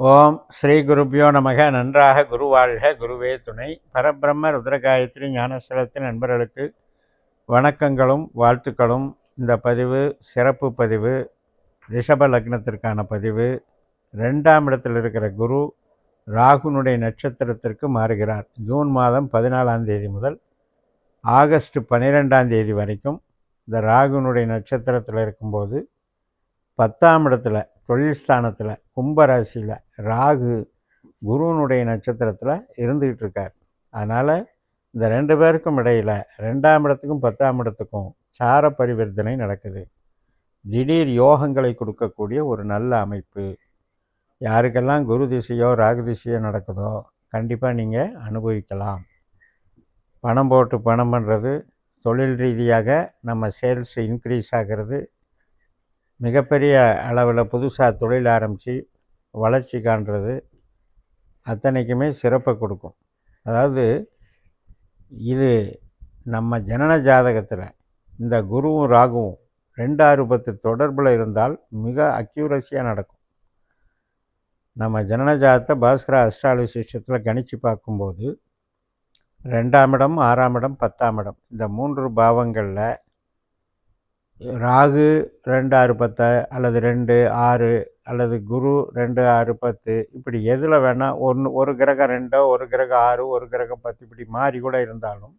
ஓம் ஸ்ரீ குருப்பியோ நமக. நன்றாக குருவாழ்க குருவே துணை. பரபிரம்ம ருத்ரகாயத்ரி ஞானஸ்தலத்தின் நண்பர்களுக்கு வணக்கங்களும் வாழ்த்துக்களும். இந்த பதிவு சிறப்பு பதிவு. ரிஷப லக்னத்திற்கான பதிவு. ரெண்டாம் இடத்தில் இருக்கிற குரு ராகுனுடைய நட்சத்திரத்திற்கு மாறுகிறார். ஜூன் மாதம் பதினாலாம் தேதி முதல் ஆகஸ்ட் பன்னிரெண்டாம் தேதி வரைக்கும் இந்த ராகுனுடைய நட்சத்திரத்தில் இருக்கும்போது பத்தாம் இடத்துல தொழில் ஸ்தானத்தில் கும்பராசியில் ராகு குருவனுடைய நட்சத்திரத்தில் இருந்துக்கிட்டு இருக்கார் அதனால் இந்த ரெண்டு பேருக்கும் இடையில் ரெண்டாம் இடத்துக்கும் பத்தாம் இடத்துக்கும் சார பரிவர்த்தனை நடக்குது. திடீர் யோகங்களை கொடுக்கக்கூடிய ஒரு நல்ல அமைப்பு. யாருக்கெல்லாம் குரு திசையோ ராகு திசையோ நடக்குதோ கண்டிப்பாக நீங்கள் அனுபவிக்கலாம். பணம் போட்டு பணம் பண்ணுறது தொழில் ரீதியாக நம்ம சேல்ஸ் இன்க்ரீஸ் ஆகிறது மிகப்பெரிய அளவில் புதுசாக தொழில் ஆரம்பித்து வளர்ச்சி காண்றது அத்தனைக்குமே சிறப்பை கொடுக்கும். அதாவது இது நம்ம ஜனன ஜாதகத்தில் இந்த குருவும் ராகுவும் ரெண்டாறு பத்து தொடர்பில் இருந்தால் மிக அக்யூரஸியாக நடக்கும். நம்ம ஜனன ஜாதகத்தை பாஸ்கரா அஸ்ட்ராலஜி சிஸ்டத்தில் கணித்து பார்க்கும்போது ரெண்டாம் இடம் ஆறாம் இடம் பத்தாம் இடம் இந்த மூன்று பாவங்களில் ராகு ரெண்டு ஆறு பத்து அல்லது ரெண்டு ஆறு அல்லது குரு ரெண்டு ஆறு பத்து இப்படி எதில் வேணால் ஒன்று ஒரு கிரகம் ரெண்டோ ஒரு கிரகம் ஆறு ஒரு கிரகம் பத்து இப்படி மாறி கூட இருந்தாலும்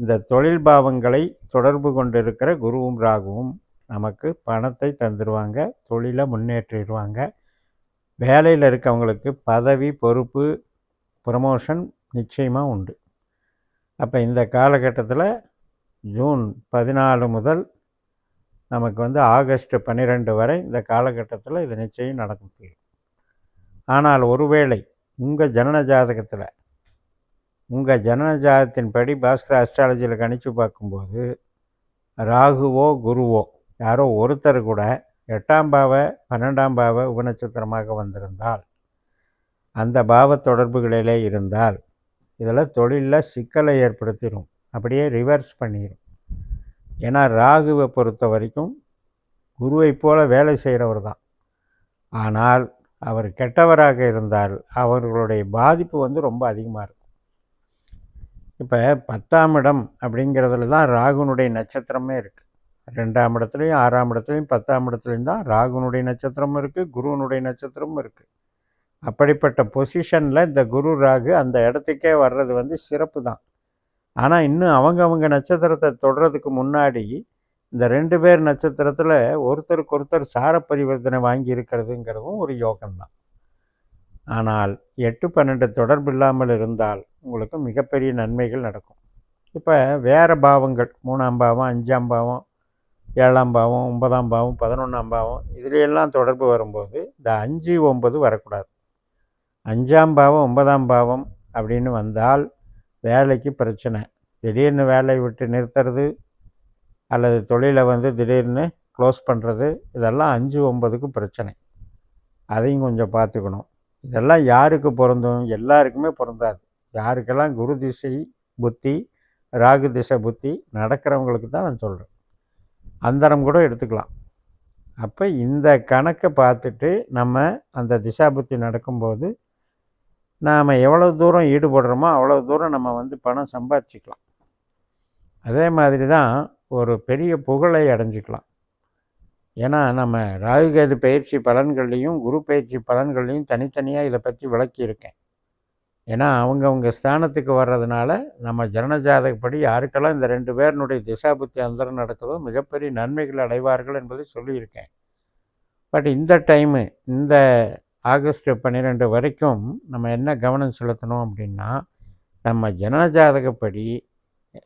இந்த தொழில் பாவங்களை தொடர்பு கொண்டு இருக்கிற குருவும் ராகுவும் நமக்கு பணத்தை தந்துடுவாங்க தொழிலை முன்னேற்றிடுவாங்க. வேலையில் இருக்கவங்களுக்கு பதவி பொறுப்பு ப்ரமோஷன் நிச்சயமாக உண்டு. அப்போ இந்த காலகட்டத்தில் ஜூன் பதினாலு முதல் நமக்கு வந்து ஆகஸ்ட் பன்னிரெண்டு வரை இந்த காலகட்டத்தில் இது நிச்சயம் நடக்கும் ஆனால் ஒருவேளை உங்கள் ஜனன ஜாதகத்தில் உங்கள் ஜனன ஜாதகத்தின்படி பாஸ்கர் அஸ்ட்ராலஜியில் கணித்து பார்க்கும்போது ராகுவோ குருவோ யாரோ ஒருத்தர் கூட எட்டாம் பாவ பன்னெண்டாம் பாவ உபநட்சத்திரமாக வந்திருந்தால் அந்த பாவ தொடர்புகளிலே இருந்தால் இதில் தொழிலில் சிக்கலை ஏற்படுத்திடும் அப்படியே ரிவர்ஸ் பண்ணிடும் ஏன்னா ராகுவை பொறுத்த வரைக்கும் குருவை போல வேலை செய்கிறவர் தான். ஆனால் அவர் கெட்டவராக இருந்தால் அவர்களுடைய பாதிப்பு வந்து ரொம்ப அதிகமாக இருக்கும். இப்போ பத்தாம் இடம் அப்படிங்கிறதுல தான் ராகுனுடைய நட்சத்திரமே இருக்குது ரெண்டாம் இடத்துலையும் ஆறாம் இடத்துலையும் பத்தாம் இடத்துலையும் தான் ராகுனுடைய நட்சத்திரமும் இருக்குது குருவனுடைய நட்சத்திரமும் இருக்குது அப்படிப்பட்ட பொசிஷனில் இந்த குரு ராகு அந்த இடத்துக்கே வர்றது வந்து சிறப்பு தான். ஆனால் இன்னும் அவங்க அவங்க நட்சத்திரத்தை தொடுறதுக்கு முன்னாடி இந்த ரெண்டு பேர் நட்சத்திரத்தில் ஒருத்தருக்கு ஒருத்தர் சார பரிவர்த்தனை வாங்கி இருக்கிறதுங்கிறதும் ஒரு யோகம்தான். ஆனால் எட்டு பன்னெண்டு தொடர்பு இல்லாமல் இருந்தால் உங்களுக்கு மிகப்பெரிய நன்மைகள் நடக்கும். இப்போ வேறு பாவங்கள் மூணாம் பாவம் அஞ்சாம் பாவம் ஏழாம் பாவம் ஒன்பதாம் பாவம் பதினொன்றாம் பாவம் இதுலையெல்லாம் தொடர்பு வரும்போது இந்த அஞ்சு ஒன்பது வரக்கூடாது. அஞ்சாம் பாவம் ஒன்பதாம் பாவம் அப்படின்னு வந்தால் வேலைக்கு பிரச்சனை. திடீர்னு வேலையை விட்டு நிறுத்துறது அல்லது தொழிலை வந்து திடீர்னு க்ளோஸ் பண்ணுறது இதெல்லாம் அஞ்சு ஒம்பதுக்கு பிரச்சனை. அதையும் கொஞ்சம் பார்த்துக்கணும். இதெல்லாம் யாருக்கு பொருந்தும்? எல்லாருக்குமே பொருந்தாது. யாருக்கெல்லாம் குரு திசை புத்தி ராகு திசை புத்தி நடக்கிறவங்களுக்கு தான் நான் சொல்கிறேன் அந்தரம் கூட எடுத்துக்கலாம். அப்போ இந்த கணக்கை பார்த்துட்டு நம்ம அந்த திசா புத்தி நடக்கும்போது நாம் எவ்வளோ தூரம் ஈடுபடுறோமோ அவ்வளோ தூரம் நம்ம வந்து பணம் சம்பாதிச்சிக்கலாம். அதே மாதிரி தான் ஒரு பெரிய புகழை அடைஞ்சிக்கலாம். ஏன்னா நம்ம ராகுகேது பயிற்சி பலன்கள்லையும் குரு பயிற்சி பலன்கள்லையும் தனித்தனியாக இதை பற்றி விளக்கியிருக்கேன் ஏன்னா அவங்கவுங்க ஸ்தானத்துக்கு வர்றதுனால நம்ம ஜனஜாதகப்படி யாருக்கெல்லாம் இந்த ரெண்டு பேரினுடைய திசாபுத்தி அந்தரம் நடக்குதோ மிகப்பெரிய நன்மைகள் அடைவார்கள் என்பதை சொல்லியிருக்கேன். பட் இந்த டைமு இந்த ஆகஸ்ட் பன்னிரெண்டு வரைக்கும் நம்ம என்ன கவனம் செலுத்தணும் அப்படின்னா நம்ம ஜனஜாதகப்படி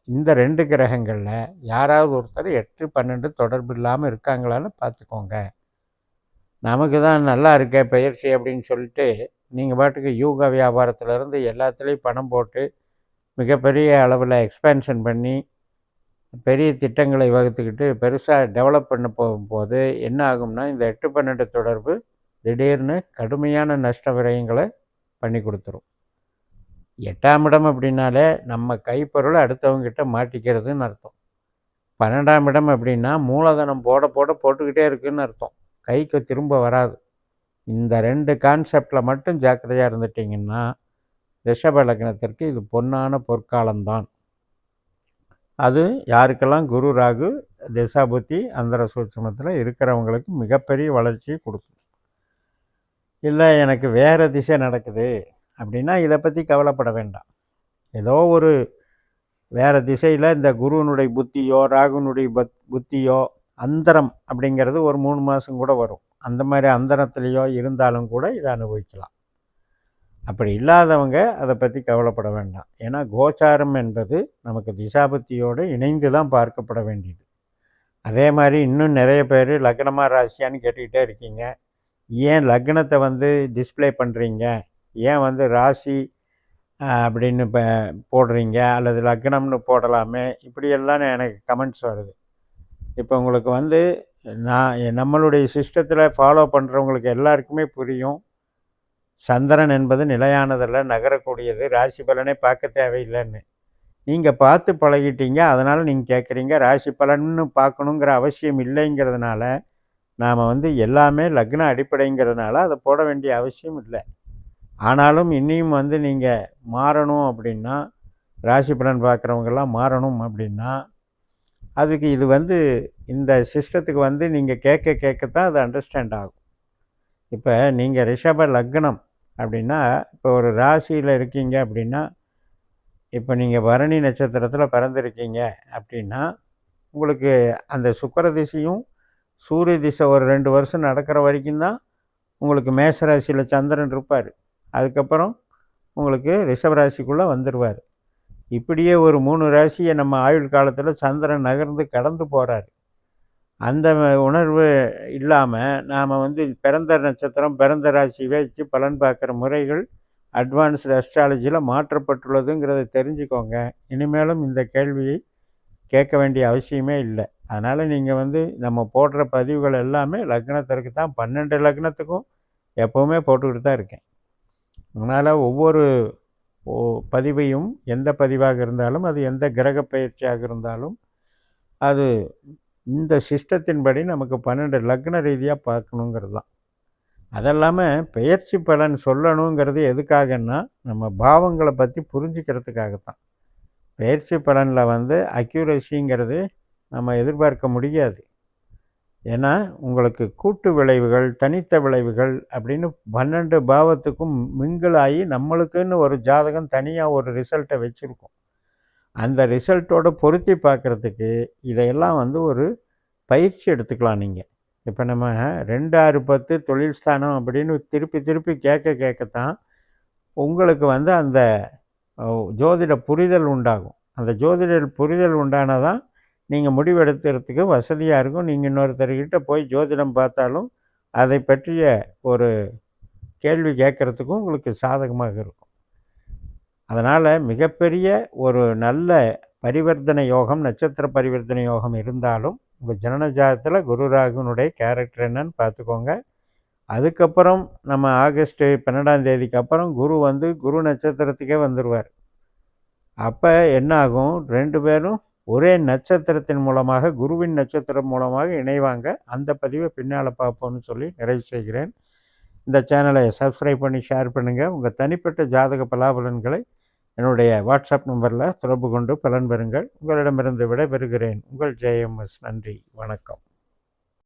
இந்த ரெண்டு கிரகங்களில் யாராவது ஒருத்தர் எட்டு பன்னெண்டு தொடர்பு இல்லாமல் இருக்காங்களான்னு பார்த்துக்கோங்க. நமக்கு தான் நல்லா இருக்க பயிற்சி அப்படின்னு சொல்லிட்டு நீங்கள் பாட்டுக்கு யூகா வியாபாரத்திலேருந்து எல்லாத்துலேயும் பணம் போட்டு மிகப்பெரிய அளவில் எக்ஸ்பேன்ஷன் பண்ணி பெரிய திட்டங்களை வகுத்துக்கிட்டு பெருசாக டெவலப் பண்ண போகும்போது என்ன ஆகும்னா இந்த எட்டு பன்னெண்டு தொடர்பு திடீர்னு கடுமையான நஷ்ட விரயங்களை பண்ணி கொடுத்துரும். எட்டாம் இடம் அப்படின்னாலே நம்ம கைப்பொருளை அடுத்தவங்ககிட்ட மாட்டிக்கிறதுன்னு அர்த்தம். பன்னெண்டாம் இடம் அப்படின்னா மூலதனம் போட போட போட்டுக்கிட்டே இருக்குதுன்னு அர்த்தம். கைக்கு திரும்ப வராது. இந்த ரெண்டு கான்செப்டில் மட்டும் ஜாக்கிரதையாக இருந்துட்டிங்கன்னா ரிஷப லக்னத்திற்கு இது பொன்னான பொற்காலம்தான். அது யாருக்கெல்லாம் குரு ராகு திசாபுத்தி அந்தர சூட்சமத்தில் இருக்கிறவங்களுக்கு மிகப்பெரிய வளர்ச்சியை கொடுக்கும். இல்லை எனக்கு வேறு திசை நடக்குது அப்படின்னா இதை பற்றி கவலைப்பட வேண்டாம். ஏதோ ஒரு வேறு திசையில் இந்த குருவனுடைய புத்தியோ ராகுனுடைய பத் புத்தியோ அந்தரம் அப்படிங்கிறது ஒரு மூணு மாதம் கூட வரும். அந்த மாதிரி அந்தரத்துலேயோ இருந்தாலும் கூட இதை அனுபவிக்கலாம். அப்படி இல்லாதவங்க அதை பற்றி கவலைப்பட வேண்டாம். ஏன்னா கோச்சாரம் என்பது நமக்கு திசாபத்தியோடு இணைந்து தான் பார்க்கப்பட வேண்டியது. அதே மாதிரி இன்னும் நிறைய பேர் லக்னமாக ராசியான்னு கேட்டுக்கிட்டே இருக்கீங்க. ஏன் லக்னத்தை வந்து டிஸ்பிளே பண்ணுறீங்க ஏன் வந்து ராசி அப்படின்னு இப்போ போடுறீங்க? அல்லது லக்னம்னு போடலாமே? இப்படியெல்லாம் எனக்கு கமெண்ட்ஸ் வருது. இப்போ உங்களுக்கு வந்து நான் நம்மளுடைய சிஸ்டத்தில் ஃபாலோ பண்ணுறவங்களுக்கு எல்லாருக்குமே புரியும். சந்திரன் என்பது நிலையானதில் நகரக்கூடியது. ராசி பலனே பார்க்க தேவையில்லைன்னு. நீங்கள் பார்த்து பழகிட்டீங்க அதனால் நீங்கள் கேட்குறீங்க ராசி பலன்னு பார்க்கணுங்கிற அவசியம் இல்லைங்கிறதுனால நாம் வந்து எல்லாமே லக்ன அடிப்படைங்கிறதுனால அதை போட வேண்டிய அவசியம் இல்லை. ஆனாலும் இன்னியும் வந்து நீங்கள் மாறணும் அப்படின்னா ராசி பலன் பார்க்குறவங்கெல்லாம் மாறணும் அப்படின்னா அதுக்கு இது வந்து இந்த சிஸ்டத்துக்கு வந்து நீங்கள் கேட்க கேட்க தான் அது அண்டர்ஸ்டாண்ட் ஆகும். இப்போ நீங்கள் ரிஷப லக்னம் அப்படின்னா இப்போ ஒரு ராசியில் இருக்கீங்க அப்படின்னா இப்போ நீங்கள் பரணி நட்சத்திரத்தில் பிறந்திருக்கீங்க அப்படின்னா உங்களுக்கு அந்த சுக்கர திசையும் சூரிய திசை ஒரு ரெண்டு வருஷம் நடக்கிற வரைக்கும் தான் உங்களுக்கு மேஷராசியில் சந்திரன் இருப்பார். அதுக்கப்புறம் உங்களுக்கு ரிஷபராசிக்குள்ளே வந்துடுவார் இப்படியே ஒரு மூணு ராசியை நம்ம ஆயுள் காலத்தில் சந்திரன் நகர்ந்து கடந்து போகிறார் அந்த உணர்வு இல்லாமல் நாம் வந்து பிறந்த நட்சத்திரம் பிறந்த ராசி வச்சு பலன் பார்க்குற முறைகள் அட்வான்ஸ்டு அஸ்ட்ராலஜியில் மாற்றப்பட்டுள்ளதுங்கிறத தெரிஞ்சுக்கோங்க. இனிமேலும் இந்த கேள்வியை கேட்க வேண்டிய அவசியமே இல்லை. அதனால் நீங்கள் வந்து நம்ம போடுற பதிவுகள் எல்லாமே லக்னத்திற்கு தான் பன்னெண்டு லக்னத்துக்கும் எப்போவுமே போட்டுக்கிட்டு தான் இருக்கேன். அதனால் ஒவ்வொரு பதிவையும் எந்த பதிவாக இருந்தாலும் அது எந்த கிரக பயிற்சியாக இருந்தாலும் அது இந்த சிஸ்டத்தின்படி நமக்கு பன்னெண்டு லக்ன ரீதியாக பார்க்கணுங்கிறது தான். அதெல்லாமல் பெயர்ச்சி பலன் சொல்லணுங்கிறது எதுக்காகன்னா நம்ம பாவங்களை பற்றி புரிஞ்சுக்கிறதுக்காகத்தான். பெயர்ச்சி பலனில் வந்து அக்யூரஸிங்கிறது நம்ம எதிர்பார்க்க முடியாது. ஏன்னா உங்களுக்கு கூட்டு விளைவுகள் தனித்த விளைவுகள் அப்படின்னு பன்னெண்டு பாவத்துக்கும் மிங்கிளாகி நம்மளுக்குன்னு ஒரு ஜாதகம் தனியாக ஒரு ரிசல்ட்டை வச்சுருக்கோம். அந்த ரிசல்ட்டோட பொருத்தி பார்க்குறதுக்கு இதையெல்லாம் வந்து ஒரு பயிற்சி எடுத்துக்கலாம் நீங்கள் இப்போ நம்ம ரெண்டு ஆறு பத்து தொழில் ஸ்தானம் அப்படின்னு திருப்பி திருப்பி கேட்க கேட்கத்தான் உங்களுக்கு வந்து அந்த ஜோதிட புரிதல் உண்டாகும். அந்த ஜோதிட புரிதல் உண்டானதான் நீங்கள் முடிவெடுத்துறதுக்கு வசதியாக இருக்கும். நீங்கள் இன்னொருத்தர்கிட்ட போய் ஜோதிடம் பார்த்தாலும் அதை பற்றிய ஒரு கேள்வி கேட்குறதுக்கும் உங்களுக்கு சாதகமாக இருக்கும். அதனால் மிகப்பெரிய ஒரு நல்ல பரிவர்த்தனை யோகம் நட்சத்திர பரிவர்த்தனை யோகம் இருந்தாலும் உங்கள் ஜனன ஜாதத்தில் குரு ராகுனுடைய கேரக்டர் என்னன்னு பார்த்துக்கோங்க. அதுக்கப்புறம் நம்ம ஆகஸ்ட்டு பன்னெண்டாம் தேதிக்கு அப்புறம் குரு வந்து குரு நட்சத்திரத்துக்கே வந்துடுவார் அப்போ என்ன ஆகும்? ரெண்டு பேரும் ஒரே நட்சத்திரத்தின் மூலமாக குருவின் நட்சத்திரம் மூலமாக இணைவாங்க. அந்த பதிவை பின்னால் பார்ப்போம்னு சொல்லி நிறைவு செய்கிறேன். இந்த சேனலை சப்ஸ்கிரைப் பண்ணி ஷேர் பண்ணுங்கள் உங்கள் தனிப்பட்ட ஜாதக பலாபலன்களை என்னுடைய வாட்ஸ்அப் நம்பரில் தொடர்பு கொண்டு பலன் பெறுங்கள். உங்களிடமிருந்து விடைபெறுகிறேன். உங்கள் ஜேஎம்எஸ் நன்றி. வணக்கம்.